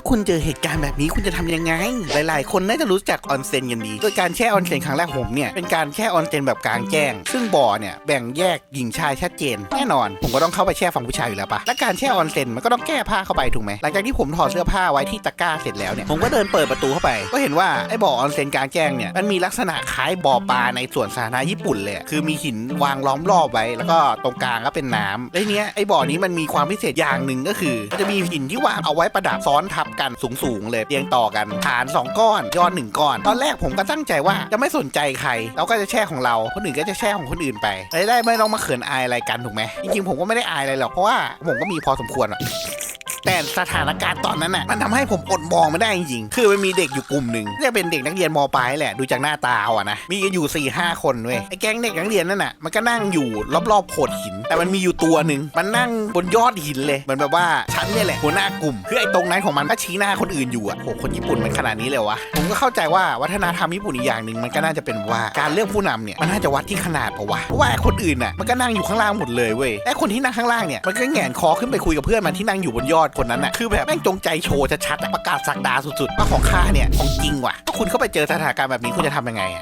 าคุณเจอเหตุการณ์แบบนี้คุณจะทำยังไง หลายๆ คนน่าจะรู้จักออนเซ็นกันดี โดยการแช่ออนเซ็นครั้งแรกผมเนี่ยเป็นการแช่ออนเซ็นแบบกลางแจ้ง ซึ่งบ่อเนี่ยแบ่งแยกหญิงชายชัดเจน แน่นอน ผมก็ต้องเข้าไปแช่ฝั่งผู้ชายอยู่แล้วปะและการแช่ออนเซ็นมันก็ต้องแก้ผ้าเข้าไปถูกไหมหลังจากที่ผมถอดเสื้อผ้าไว้ที่ตะกร้าเสร็จแล้วเนี่ยผมก็เดินเปิดประตูเข้าไป ก็เห็นว่าไอ้บ่อออนเซ็นกลางแจ้งเนี่ยมันมีลักษณะคล้ายบ่อปลาในสวนสาธารณะญี่ปุ่นเลยคือมีหินวางล้อมรอบไว้ แล้วก็ตรงกลางก็เป็นน้ำแล้วทีเนี้ยไอ้บ่อนี้มันมีความพิเศษอย่างหนึ่งก็คือมันจะมีหินที่วางเอาไว้ประดับซ้อนทับกันสูงๆเลยเรียงต่อกันฐานสองก้อนยอดหนึ่งก้อน ตอนแรกผมก็ตั้งใจว่าจะไม่สนใจใคร เราก็จะแช่ของเราคนอื่นก็จะแช่ของคนอื่นไปได้ได้ไม่ต้องมาเขินอายอะไรกันถูกไหมจริงๆผมก็ไม่ได้อายอะไรหรอกเพราะว่าผมก็มีพอสมควรอะ แต่สถานการณ์ตอนนั้นน่ะมันทำให้ผมอดมองไม่ได้จริงๆคือมันมีเด็กอยู่กลุ่มหนึ่งจะเป็นเด็กนักเรียนมปลายแหละดูจากหน้าตาเอาอะนะมีกันอยู่4ี่ห้าคนเว้ยไอ้แก๊งเด็กนักเรียนนั่นน่ะมันก็นั่งอยู่รอบๆโขดหิน แต่มันมีอยู่ตัวหนึ่งมันนั่งบนยอดหินเลยเหมือนแบบว่าฉันเนี่ยแหละหัวหน้ากลุ่มคือไอ้ตรงนั้นของมันก็ชี้หน้าคนอื่นอยู่อะโหคนญี่ปุ่นมันขนาดนี้เลยวะผมก็เข้าใจว่าวัฒนธรรมญี่ปุ่นอีกอย่างหนึ่งมันก็น่าจะเป็นว่าการเลือกผู้นำเนี่ยมันน่าจะวัดที่ขนาดปะวะเพราะว่าไอ้คนอื่นน่ะมันก็นั่งอยู่ข้างล่างหมดเลยเว้ยไอ้คนที่นั่งข้างล่างเนี่ยมันก็แหงนคอขึ้นไปคุยกับเพื่อนมันที่นั่งอยู่บนยอดคนนั้นน่ะคือแบบแม่งจงใจโชว์ชัดๆอะประกาศสักดาสุดๆว่าของข้าเนี่ยของจริงว่ะถ้าคุณเข้าไปเจอสถานการณ์แบบนี้คุณจะทำยังไงอะ